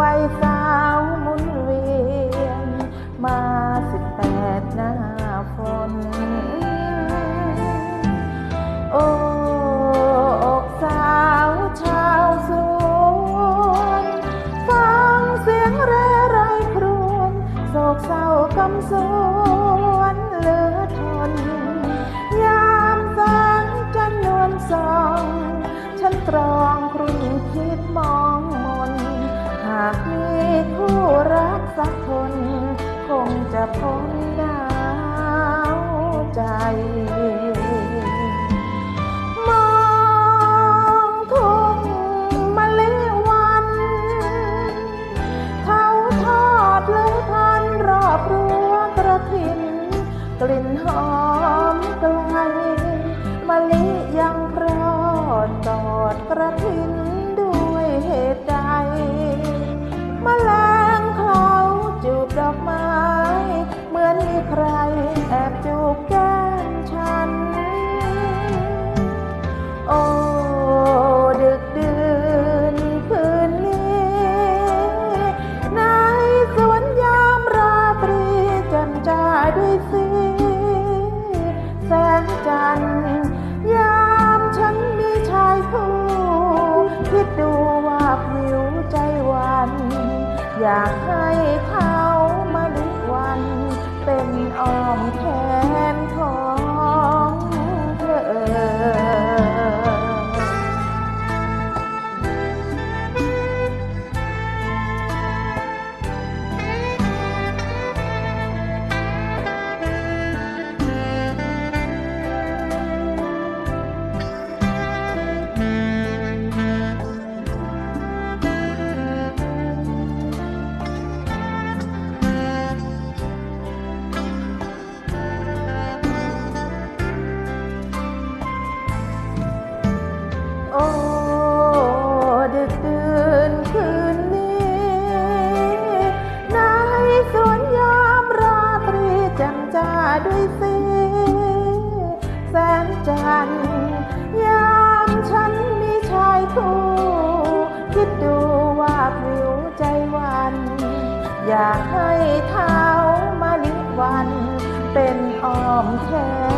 วัยสาวมุนเวียน มาสิบแปดหน้าฝน โอ้อกสาวชาวสวนฟังเสียงแร่ไรครวนโศกเศร้ากำสูน ใจมองทุ่งมะลิวัน เขาทอดเลยพันรอบรั้วกระถินกลิ่นหอมไกลมะลิยังพรอดกอดกระถิน สีแสงจันทร์ยามฉันมีชายคู่คิดดูว่าผิวใจวัน อยากให้เขามาดุกวัน เป็นอ้อมแข โอ้ดึกดื่นคืนนี้ในสวนยามราตรีแจ่มจ้าด้วยสีแสนจันทร์ยามฉันมีชายคู่ คิดดูว่าผิวใจวัน อยากให้เท้ามาลิวัน เป็นอ้อมแขน